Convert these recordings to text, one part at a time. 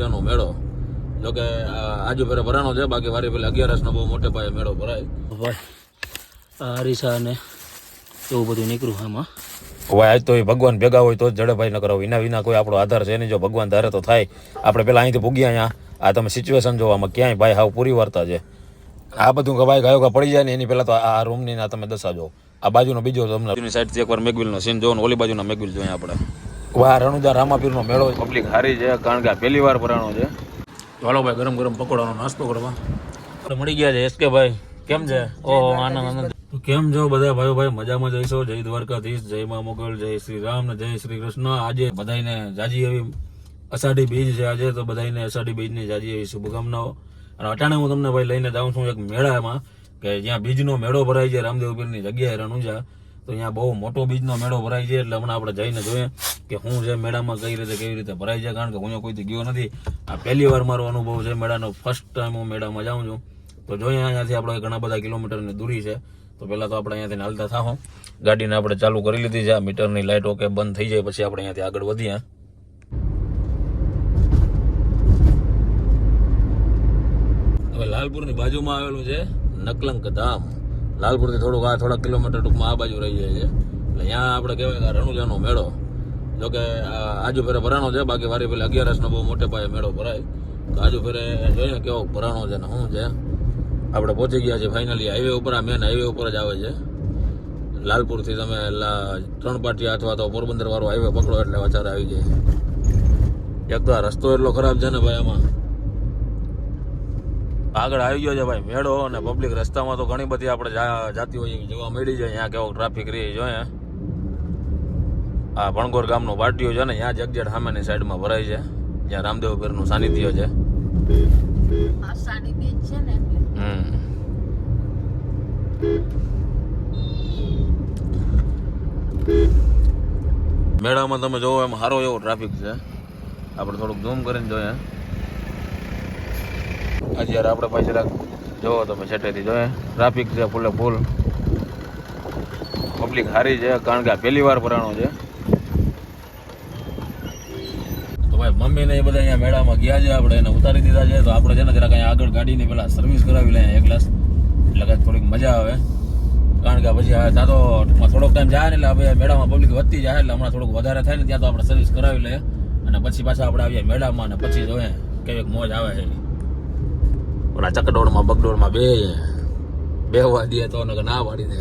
રણુજાનો મેળો. જોકે આજુ ફેરે ભરાણો છે બાકી વારી પેલા અગિયારસનો બહુ મોટે પાયે મેળો ભરાય. ભાઈ આ અરીસા ને એવું બધું નીકળ્યું આમાં. ભાઈ આજ તો એ ભગવાન ભેગા હોય તો જ જડેભાઈ ન કરાવો એના વિના કોઈ આપણો આધાર છે નહીં. જો ભગવાન ધારે તો થાય. આપણે પેલા અહીંથી ભૂગ્યા અહીંયા. આ તમે સિચ્યુએશન જોવામાં ક્યાંય ભાઈ હાવ પૂરી વાર્તા છે. આ બધું કે ભાઈ ગાયો પડી જાય ને એની પહેલાં તો આ રૂમની ના તમે દશા જો આ બાજુનો બીજો તમને સાઈડથી એકવાર મેગવિલનો સીન જોવો ને ઓલી બાજુના મેગવિલ જોઈએ આપણે. વાહ રામાપીર રામાપીરનો મેળો પબ્લિક હારી છે કારણ કે આ પહેલી વાર ભરાણો છે. ચાલો ભાઈ ગરમ ગરમ પકોડાનો નાસ્તો કરવા. મળી ગયા છે એસકે ભાઈ. કેમ છે? ઓહો આનંદ આનંદ. કેમ છો બધા ભાઈઓ? ભાઈ મજામાં જઈશો? જય દ્વારકાધીશ જય મા મોગલ જય શ્રી રામ ને જય શ્રી કૃષ્ણ. આજે બધાને જાજી એવી અષાઢી બીજ છે આજે તો બધાને અષાઢી બીજની જાજી એવી શુભકામનાઓ. અને અટાણે હું તમને ભાઈ લઈને જાઉં છું એક મેળામાં કે જ્યાં બીજનો મેળો ભરાય છે રામદેવ પીરની જગ્યાએ રણુજા. તો અહીંયા બહુ મોટો બીજનો મેળો ભરાય છે. એટલે હમણાં આપણે જઈને જોઈએ કે હું છે મેળામાં કઈ રીતે કેવી રીતે ભરાય છે. કારણ કે હું કોઈથી ગયો નથી. આ પહેલી વાર મારો અનુભવ છે મેળાનો. ફર્સ્ટ ટાઈમ હું મેળામાં જાઉં છું. તો જોઈએ અહીંયાથી આપણે ઘણા બધા કિલોમીટરની દૂરી છે. તો પહેલાં તો આપણે અહીંયાથી હાલતા થાહો. ગાડીને આપણે ચાલુ કરી લીધી છે. આ મીટરની લાઇટ ઓકે બંધ થઈ જાય પછી આપણે અહીંયાથી આગળ વધીએ. હવે લાલપુરની બાજુમાં આવેલું છે નકલંક ધામ. લાલપુરથી થોડુંક આ થોડા કિલોમીટર ટૂંકમાં આ બાજુ રહી જાય છે. એટલે અહીંયા આપણે કહેવાય કે રણુજાનો મેળો. જોકે આજુ ફેરે ભરાણો છે, બાકી વારી પેલા અગિયારસનો બહુ મોટે પાયે મેળો ભરાય. તો આજુ ફેરે જોઈએ કેવો ભરાણો છે ને શું છે. આપણે પહોંચી ગયા છે ફાઇનલી હાઈવે ઉપર, આ મેન હાઈવે ઉપર જ આવે છે. લાલપુરથી તમે ત્રણ પાટિયા અથવા તો પોરબંદર વાળો હાઈવે પકડો એટલે વચારે આવી જાય. એક તો આ રસ્તો એટલો ખરાબ છે ને ભાઈ આમાં. આગળ આવી ગયો છે ભાઈ મેળો અને પબ્લિક રસ્તામાં તો ઘણી બધી આપણે જાતી હોય જોવા મળી જાય અહીંયા કેવો ટ્રાફિક રહી જોઈએ આ ભણગોર ગામનો પાટિયો છે ને ત્યાં જગજેટ સામેની સાઈડમાં ભરાય છે જ્યાં રામદેવ પીરનું સાનિધ્ય છે મેળામાં તમે જોવો એમ સારો એવો ટ્રાફિક છે. આપણે થોડુંક ઝૂમ કરીને જોઈએ. અત્યારે આપણે પાસે રાખ જોવો તમે છેટેથી જોઈએ. ટ્રાફિક છે ફૂલે ફૂલ પબ્લિક સારી છે, કારણ કે આ પહેલી વાર ભરાણો છે. તો ભાઈ, મમ્મી ને એ બધા અહીંયા મેળામાં ગયા છે આપણે, એને ઉતારી દીધા છે. તો આપણે છે ને જરાક અહીંયા આગળ ગાડીની પેલા સર્વિસ કરાવી લઈએ એક ગ્લાસ એટલે કદાચ થોડીક મજા આવે. કારણ કે પછી હવે ત્યાં તો થોડોક ટાઈમ જાય એટલે હવે મેળામાં પબ્લિક વધતી જાય એટલે હમણાં થોડુંક વધારે થાય ને ત્યાં તો આપણે સર્વિસ કરાવી લઈએ. અને પછી પાછા આપણે આવીએ મેળામાં અને પછી જોઈએ કેવીક મોજ આવે છે. ઓલા ચકડોળમાં બગડોળમાં બે, બેહવા દે તો ના પાડી દે.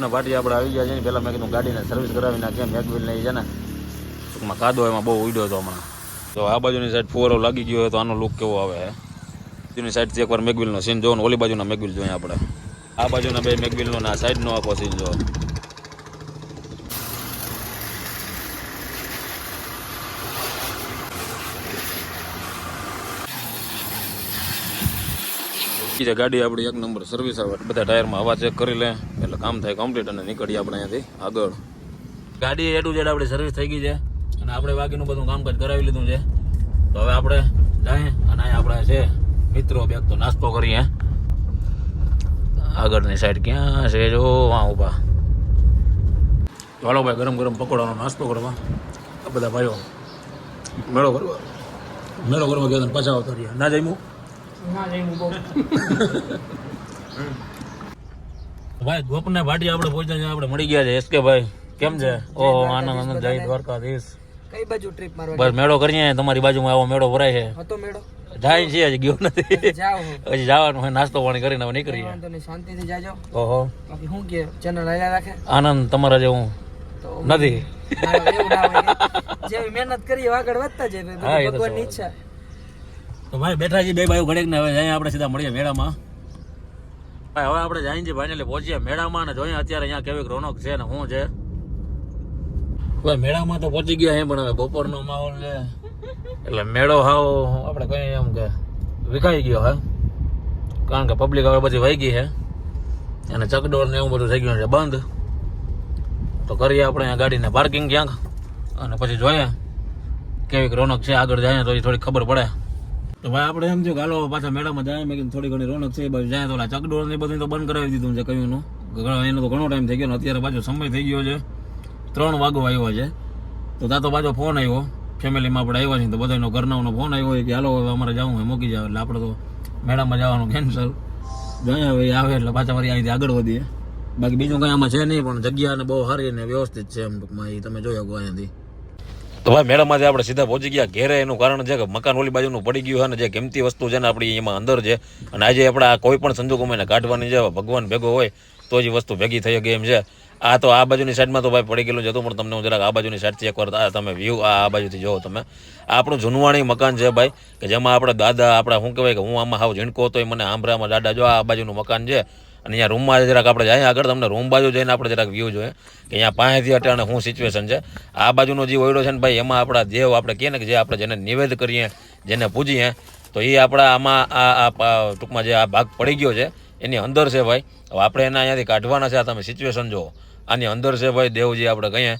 ને પાટી આપણે આવી ગયા છે ને પહેલાં મેં કીધું ગાડીને સર્વિસ કરાવી નાખીએ મેગવિલ ને ઈ છે ને, ટૂંકમાં કાદો એમાં બહુ ઉડ્યો હતો હમણાં. તો આ બાજુની સાઈડ ફુવારો લાગી ગયો તો આનો લુક કેવો આવે બાજુની સાઈડથી એકવાર મેગવિલનો સીન જોવો ને, ઓલી બાજુના મેગવિલ જોઈએ આપણે. આ બાજુના બે મેગવિલનો ને સાઈડનો આખો સીન જોવો. છે ગાડી આપણી એક નંબર સર્વિસ આવે, બધા ટાયરમાં હવા ચેક કરી લે, એટલે કામ થાય કમ્પ્લીટ અને નીકળીએ આપણે અહીંયાથી આગળ. ગાડી એ ટુ જેડ આપણી સર્વિસ થઈ ગઈ છે, અને આપણે બાકીનું બધું કામકાજ કરાવી લીધું છે. તો હવે આપણે જાય અને અહીંયા આપણે છે મિત્રો બેગ તો નાસ્તો કરીએ. આગળની સાઈડ ક્યાં છે? જો વાં ઊભા ચાલો ભાઈ, ગરમ ગરમ પકોડાનો નાસ્તો કરવા. આ બધા ભાઈઓ મેળો કરવા. મેળો કરવા ગયા પાછા આવતા રહ્યા. ના જઈમું ભાઈ ગોપને ભાટી આપણે પહોંચ્યા છે આપણે મળી ગયા છે. એસકે ભાઈ કેમ છે? ઓહો આનંદ આનંદ જય દ્વારકાધીશ. કઈ બાજુ ટ્રીપ મારવા બસ મેળો કરીએ તમારી બાજુમાં આવો મેળો ભરાય છે. હતો મેળો? જાય છે હજી ગયો નથી. હજી જવાનું હોય નાસ્તો પાણી કરીને હવે નીકળીએ. શાંતિથી જાજો. ઓહો. બાકી શું કે ચેનલ હાલ્યા રાખે? આનંદ તમારા જેવું હું નથી. જેવી મહેનત કરીએ આગળ વધતા જાય ભગવાનની ઈચ્છા. તો ભાઈ બેઠા છીએ, બે ભાઈઓ ઘડેક ને, હવે જાય આપણે સીધા મળીએ મેળામાં. ભાઈ, હવે આપણે જાય છે ફાઇનલી પહોંચીએ મેળામાં ને જોઈએ અત્યારે અહીંયા કેવી રોનક છે ને શું છે. ભાઈ, મેળામાં તો પહોંચી ગયા છે પણ હવે બપોરનો માહોલ છે. એટલે મેળો હાવ, આપણે કઈ એમ કે વિખાઈ ગયો હે. કારણ કે પબ્લિક હવે બધી વહી ગઈ છે અને ચકડોળ ને એવું બધું થઈ ગયું છે, બંધ. તો કરીએ આપણે અહીંયા ગાડીને પાર્કિંગ ક્યાંક. અને પછી જોઈએ કેવી રોનક છે, આગળ જાય તો થોડી ખબર પડે. તો ભાઈ આપણે એમ થયું હાલો, પાછા મેળામાં જાય. મેં થોડી ઘણી રોનક છે બાજુ જાય તો ચકડોળ ને બધું તો બંધ કરાવી દીધું છે કયું એનો તો ઘણો ટાઈમ થઈ ગયો ને અત્યારે પાછો સમય થઈ ગયો છે. ત્રણ વાગો આવ્યો છે. તો તાતો પાછો ફોન આવ્યો. ફેમિલીમાં આપણે આવ્યા છીએ તો બધાનો ઘરનાઓનો ફોન આવ્યો કે હાલો, હવે અમારે જવું હોય મૂકી જાવ. એટલે આપણે તો મેળામાં જવાનું કેન્સલ જોઈએ હવે આવે એટલે પાછા વળી અહીંથી આગળ વધીએ. બાકી બીજું કંઈ આમાં છે નહીં, પણ જગ્યા ને બહુ સારી અને વ્યવસ્થિત છે એમ ટૂંકમાં એ તમે જોયા શકો અહીંયાથી. તો ભાઈ મેળામાંથી આપણે સીધા પહોંચી ગયા, ઘેરે એનું કારણ છે કે મકાન ઓલી બાજુનું પડી ગયું છે અને જે કિંમતી વસ્તુ છે ને આપણી એમાં અંદર છે. અને આજે આપણે આ કોઈ પણ સંજોગોમાં એને કાઢવાની છે ભગવાન ભેગો હોય, તો જ વસ્તુ ભેગી થઈ ગઈ એમ છે. આ તો આ બાજુની સાઈડમાં તો ભાઈ પડી ગયેલું જતું પણ તમને હું જરાક આ બાજુની સાઈડથી એકવાર આ તમે વ્યૂ આ આ બાજુથી જોવો તમે. આ આપણું જૂનવાણી મકાન છે ભાઈ, કે જેમાં આપણે દાદા, આપણા શું કહેવાય કે હું આમાં હાવ ઝીણકો હતો મને આંભરામાં, દાદા, જો આ બાજુનું મકાન છે અને અહીંયા રૂમમાં જરાક આપણે જાય આગળ, તમને રૂમ બાજુ જઈને આપણે જરાક વ્યૂ જોઈએ. કે અહીંયા પાંચથી અટાણે શું સિચ્યુએશન છે? આ બાજુનો જે ઓયડો છે ને ભાઈ, એમાં આપણા દેવ આપણે કહીએ ને કે જે આપણે જેને નિવેદ કરીએ, જેને પૂજીએ, તો એ આપણા આમાં આ આ ટૂંકમાં જે આ ભાગ પડી ગયો છે, એની અંદર છે ભાઈ. હવે આપણે એના અહીંયાથી કાઢવાના છે, આ તમે સિચ્યુએશન જુઓ. આની અંદર છે ભાઈ દેવજી આપણે કહીએ.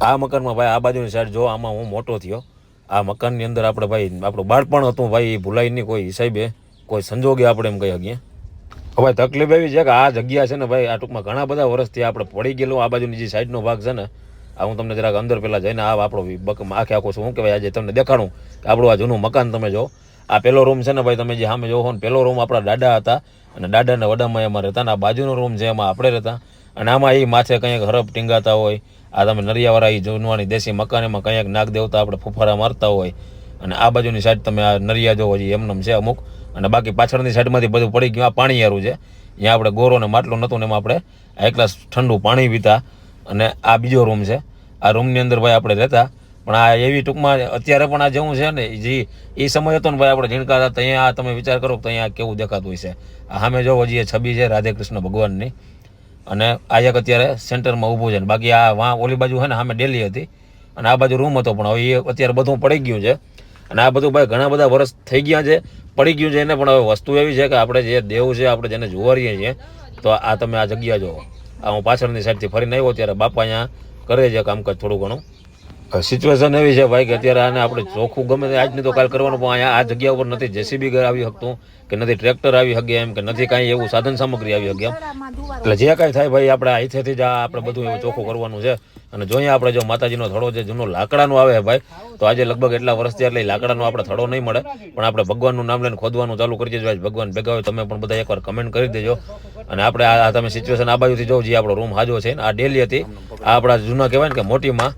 આ મકાનમાં ભાઈ આ બાજુની સાઈડ જો આમાં હું મોટો થયો. આ મકાનની અંદર આપણે ભાઈ, આપણું બાળપણ હતું ભાઈ, એ ભૂલાય નહીં કોઈ હિસાબે, કોઈ સંજોગે આપણે એમ કહી શકીએ. હવે તકલીફ એવી છે કે આ જગ્યા છે ને ભાઈ, આ ટૂંકમાં ઘણા બધા વર્ષથી આપણે પડી ગયેલું આ બાજુની જે સાઈડનો ભાગ છે ને, આ હું તમને જરાક અંદર પહેલાં જઈને આ આપણો બક આખે આખો શું કહેવાય, આજે તમને દેખાડું કે આપણું આ જૂનું મકાન તમે જો, આ પહેલો રૂમ છે ને ભાઈ, તમે જે સામે જોવો ને પહેલો રૂમ આપણા દાદા હતા અને દાદાના વડામાં એમાં રહેતા અને આ બાજુનો રૂમ છે એમાં આપણે રહેતા. અને આમાં એ માથે કંઈક હરફ ટીંગાતા હોય, આ તમે નરિયાવાળા એ જૂનવાની દેશી મકાન એમાં કંઈક નાગ દેવતા આપણે ફુફારા મારતા હોય અને આ બાજુની સાઈડ તમે આ નરિયા જોવો હજી એમનેમ છે અમુક. અને બાકી પાછળની સાઈડમાંથી બધું પડી ગયું, આ પાણી યારું છે. ત્યાં આપણે ગોરો ને માટલું નહોતું ને એમાં આપણે આ એક ઠંડુ પાણી પીતા અને આ બીજો રૂમ છે. આ રૂમની અંદર ભાઈ આપણે રહેતા. પણ આ એવી ટૂંકમાં અત્યારે પણ આ જેવું છે ને જે એ સમય હતો ને ભાઈ આપણે ઝીણકા હતા અહીંયા તમે વિચાર કરો કે અહીંયા કેવું દેખાતું હોય છે આ સામે જો હજી છબી છે રાધે કૃષ્ણ ભગવાનની. અને આ એક અત્યારે સેન્ટરમાં ઊભું છે ને, બાકી આ વાં ઓલી બાજુ છે ને, સામે ડેલી હતી. અને આ બાજુ રૂમ હતો, પણ હવે એ અત્યારે બધું પડી ગયું છે. અને આ બધું ભાઈ ઘણા બધા વર્ષ થઈ ગયા છે, પડી ગયું છે, એને પણ હવે વસ્તુ એવી છે કે આપણે જે દેવ છે, આપણે જેને જોવારીએ છીએ, તો આ તમે આ જગ્યા જુઓ. આ હું પાછળની સાઈડથી ફરીને આવ્યો ત્યારે બાપા અહીંયા કરે છે કામકાજ થોડું ઘણું. સિચ્યુએશન એવી છે ભાઈ કે અત્યારે આને આપણે ચોખ્ખું ગમે તે આજની તો કાલ કરવાનું, પણ અહીંયા આ જગ્યા ઉપર નથી જેસીબી આવી શકતું, કે નથી ટ્રેક્ટર આવી શકે એમ, કે નથી કાંઈ એવું સાધન સામગ્રી આવી શકે એટલે જે કાંઈ થાય ભાઈ, આપણે અહીંથી જ આ આપણે બધું એવું ચોખ્ખું કરવાનું છે. અને જોઈએ આપણે જો માતાજીનો થડો જે જૂનો લાકડાનો આવે ભાઈ, તો આજે લગભગ એટલા વર્ષથી એટલે લાકડાનો આપણે થડો નહીં મળે. પણ આપણે ભગવાનનું નામ લઈને ખોદવાનું ચાલુ કરી દેજો. ભગવાન ભેગા હોય તમે પણ બધા એકવાર કમેન્ટ કરી દેજો. અને આપણે આ આ તમે સિચ્યુએશન આ બાજુથી જોઉં જે આપણો રૂમ હાજો છે આ ડેલી હતી. આ આપણા જૂના કહેવાય ને કે મોટીમાં.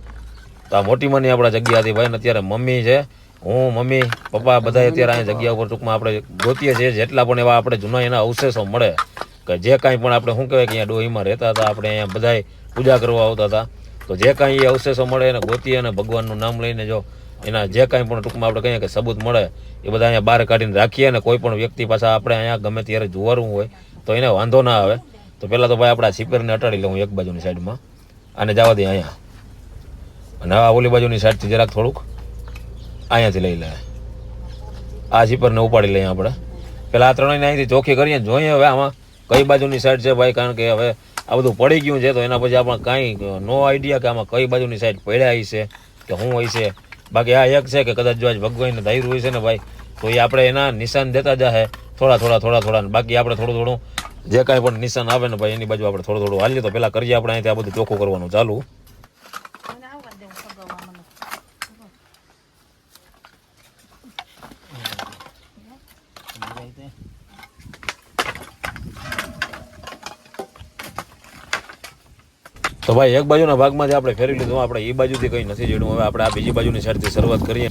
તો આ મોટીમાંની આપણા જગ્યા હતી ભાઈ, ને અત્યારે મમ્મી છે, હું, મમ્મી, પપ્પા બધા અત્યારે અહીંયા જગ્યા ઉપર ટૂંકમાં આપણે ગોતીએ છીએ. જેટલા પણ એવા આપણે જૂના એના અવશેષો મળે, કે જે કાંઈ પણ આપણે શું કહેવાય કે અહીંયા ડોહીમાં રહેતા હતા, આપણે અહીંયા બધાય પૂજા કરવા આવતા હતા. તો જે કાંઈ એ અવશેષો મળે એને ગોતી અને ભગવાનનું નામ લઈને જો એના જે કાંઈ પણ ટૂંકમાં આપણે કહીએ કે સબૂત મળે, એ બધા અહીંયા બહાર કાઢીને રાખીએ અને કોઈ પણ વ્યક્તિ પાછા આપણે અહીંયા ગમે ત્યારે જોવાનું હોય તો એને વાંધો ના આવે. તો પહેલાં તો ભાઈ આપણા સિપરને અટાડી લઉં એક બાજુની સાઈડમાં અને જવા દે અહીંયા. અને આ ઓલી બાજુની સાઈડથી જરાક થોડુંક અહીંયાથી લઈ લે. આ સિપરને ઉપાડી લઈએ આપણે. પહેલાં આ ત્રણેયને અહીંથી ચોખ્ખી કરીએ જોઈએ હવે આમાં કઈ બાજુની સાઈડ છે ભાઈ, કારણ કે હવે આ બધું પડી ગયું છે, તો એના પછી આપણે કાંઈ નો આઈડિયા કે આમાં કઈ બાજુની સાઈડ પડ્યા હશે કે શું હોય છે. બાકી આ એક છે કે કદાચ જો આજ ભગવાનને ધાર્યું હોય છે ને ભાઈ, તો એ આપણે એના નિશાન દેતા જાહે. થોડા થોડા થોડા થોડા બાકી આપણે થોડું થોડું, જે કાંઈ પણ નિશાન આવે ને ભાઈ, એની બાજુ આપણે થોડું થોડું હાલીએ તો પહેલાં કરીએ આપણે અહીંથી આ બધું ચોખ્ખું કરવાનું ચાલુ મને આવવા દે હું સગાવવા મને તો ભાઈ, એક બાજુના ભાગમાંથી આપણે ફેરવી લીધું, આપણે એ બાજુથી કંઈ નથી જોડ્યું. હવે આપણે આ બીજી બાજુની સાઈડથી શરૂઆત કરીએ.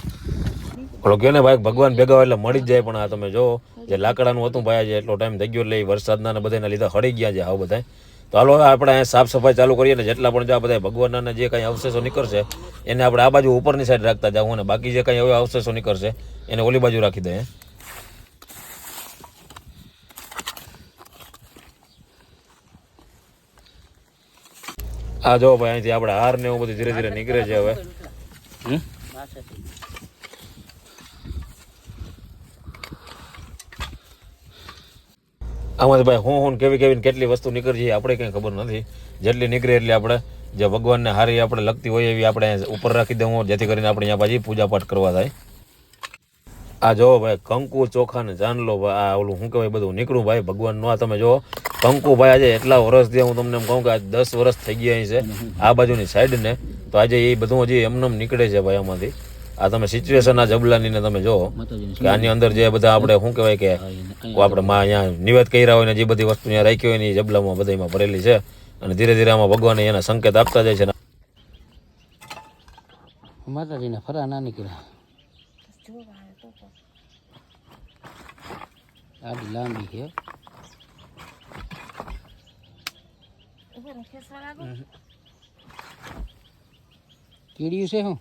ઓલો કહે ને ભાઈ, ભગવાન ભેગા એટલે મળી જ જાય, પણ આ તમે જો, જે લાકડાનું હતું ભાઈ, આજે એટલો ટાઈમ થઈ ગયો એટલે વરસાદના ને બધાના લીધે હળી ગયા છે આવું બધા તો હાલો, હવે આપણે અહીંયા સાફ સફાઈ ચાલુ કરીએ ને જેટલા પણ જો આ બધા ભગવાનના જે કાંઈ અવશેષો નીકળશે, એને આપણે આ બાજુ ઉપરની સાઈડ રાખતા જાઉં અને બાકી જે કંઈ હવે અવશેષો નીકળશે, એને ઓલી બાજુ રાખી દઈએ. આ જો ભાઈ, અહીંથી આપણે હાર ને એવું બધું ધીરે ધીરે નીકળે છે હવે? આમાંથી ભાઈ હું હું કેવી કેવી કેટલી વસ્તુ નીકળી છે આપણે કંઈ ખબર નથી. જેટલી નીકળે એટલી આપણે જે ભગવાનને હારી આપણે લગતી હોય એવી આપણે ઉપર રાખી દઉં જેથી કરીને આપણે અહીંયા પાછી પૂજાપાઠ કરવા થાય. આ જો ભાઈ કંકુ ચોખા ને જાનલો આ ઓલું શું કહેવાય બધું નીકળું ભાઈ, ભગવાનનું. આ તમે જો કંકુ ભાઈ આજે એટલા વર્ષથી હું તમને એમ કહું કે આજ દસ વર્ષ થઈ ગયા છે આ બાજુની સાઈડ ને તો આજે એ બધું હજી એમને નીકળે છે ભાઈ આમાંથી. આ તમે સિચ્યુએશન આ જબલાની ને તમે જો કે આની અંદર જે બધા આપણે શું કહેવાય કે આપણે માં અહીંયા નિવેદ કર્યા હોય ને જે બધી વસ્તુ અહીંયા રાખી હોય ને એ જબલામાં બધામાં ભરેલી છે. અને ધીરે ધીરે આમાં ભગવાન એના સંકેત આપતા જાય છે. ને માતાજીના ફરા ના નીકળ્યા. જોવા આવે તો તો. આડી લાંબી છે ઊભો રહો, ખેંચવા લાગો. કીડિયું છે હું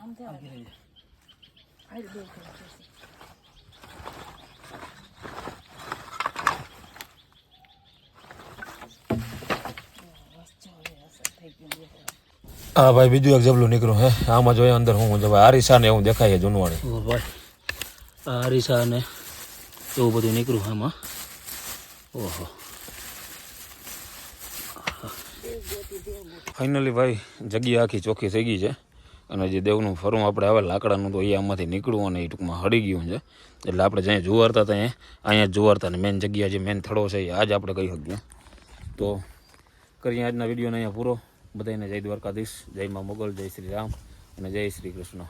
આમ થવા દે. હાલ બે કરો, ખેંચી. બસ ચાલો, હવે અસર થઈ ગઈ બે કરો. હા ભાઈ બીજું એક જબલું નીકળ્યું હે? આમાં જોઈએ અંદર હું જો ભાઈ આરીસા ને એવું દેખાય છે જૂનવાણી. ઓ ભાઈ આ અરીસા ને એવું બધું નીકળ્યું આમાં ઓહો. ફાઇનલી ભાઈ જગ્યા આખી ચોખ્ખી થઈ ગઈ છે. અને જે દેવનું ફરું આપણે આવે લાકડાનું તો એ આમાંથી નીકળવું અને એ ટૂંકમાં હળી ગયું છે. એટલે આપણે જ્યાં જુવારતા ત્યાં અહીંયા જુવારતા ને મેન જગ્યા જે મેન થડો છે એ આજ આપણે કહી શકીએ. તો કરીએ આજના વિડીયોને અહીંયા પૂરો. બધાને જય દ્વારકાધીશ જય મા મોગલ જય શ્રી રામ અને જય શ્રી કૃષ્ણ.